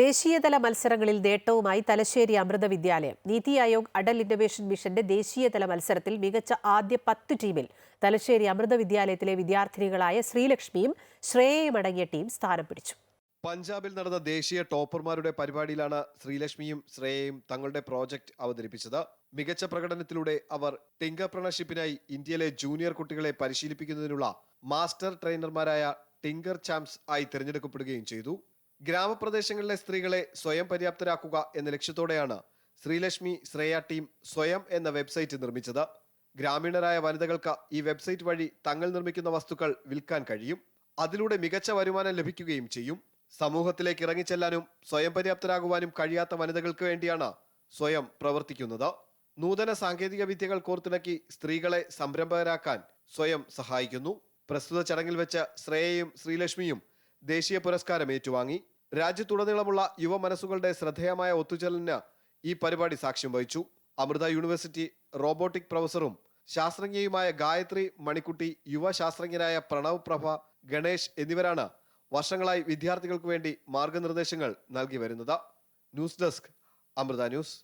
ദേശീയതല മത്സരങ്ങളിൽ നേട്ടവുമായി തലശ്ശേരി അമൃത വിദ്യാലയം. നീതി ആയോഗ് അടൽ ഇന്നൊവേഷൻ മിഷന്റെ ദേശീയതല മത്സരത്തിൽ മികച്ച ആദ്യ പത്ത് ടീമിൽ തലശ്ശേരി അമൃത വിദ്യാലയത്തിലെ വിദ്യാർത്ഥിനികളായ ശ്രീലക്ഷ്മിയും ശ്രേയയും അടങ്ങിയ ടീം സ്ഥാനം പിടിച്ചു. പഞ്ചാബിൽ നടന്ന ദേശീയ ടോപ്പർമാരുടെ പരിപാടിയിലാണ് ശ്രീലക്ഷ്മിയും ശ്രേയയും തങ്ങളുടെ പ്രോജക്റ്റ് അവതരിപ്പിച്ചത്. മികച്ച പ്രകടനത്തിലൂടെ അവർ ടിങ്കർപ്രണർഷിപ്പിനായി ഇന്ത്യയിലെ ജൂനിയർ കുട്ടികളെ പരിശീലിപ്പിക്കുന്നതിനുള്ള മാസ്റ്റർ ട്രെയിനർമാരായ ടിങ്കർ ചാംപ്സ് ആയി തിരഞ്ഞെടുക്കപ്പെടുകയും ചെയ്തു. ഗ്രാമപ്രദേശങ്ങളിലെ സ്ത്രീകളെ സ്വയം പര്യാപ്തരാക്കുക എന്ന ലക്ഷ്യത്തോടെയാണ് ശ്രീലക്ഷ്മി ശ്രേയ ടീം സ്വയം എന്ന വെബ്സൈറ്റ് നിർമ്മിച്ചത്. ഗ്രാമീണരായ വനിതകൾക്ക് ഈ വെബ്സൈറ്റ് വഴി തങ്ങൾ നിർമ്മിക്കുന്ന വസ്തുക്കൾ വിൽക്കാൻ കഴിയും. അതിലൂടെ മികച്ച വരുമാനം ലഭിക്കുകയും ചെയ്യും. സമൂഹത്തിലേക്ക് ഇറങ്ങിച്ചെല്ലാനും സ്വയം പര്യാപ്തരാകുവാനും കഴിയാത്ത വനിതകൾക്ക് വേണ്ടിയാണ് സ്വയം പ്രവർത്തിക്കുന്നത്. നൂതന സാങ്കേതിക വിദ്യകൾ കോർത്തിണക്കി സ്ത്രീകളെ സംരംഭകരാക്കാൻ സ്വയം സഹായിക്കുന്നു. പ്രസ്തുത ചടങ്ങിൽ വെച്ച് ശ്രേയയും ശ്രീലക്ഷ്മിയും ദേശീയ പുരസ്കാരം ഏറ്റുവാങ്ങി. രാജ്യത്തുടനീളമുള്ള യുവ മനസ്സുകളുടെ ശ്രദ്ധേയമായ ഒത്തുചേരലിന് ഈ പരിപാടി സാക്ഷ്യം വഹിച്ചു. അമൃത യൂണിവേഴ്സിറ്റി റോബോട്ടിക് പ്രൊഫസറും ശാസ്ത്രജ്ഞയുമായ ഗായത്രി മണിക്കുട്ടി യുവ ശാസ്ത്രജ്ഞനായ പ്രണവ് പ്രഭ ഗണേഷ് എന്നിവരാണ് വർഷങ്ങളായി വിദ്യാർത്ഥികൾക്ക് വേണ്ടി മാർഗനിർദ്ദേശങ്ങൾ നൽകി വരുന്നത്. News desk Amrita news.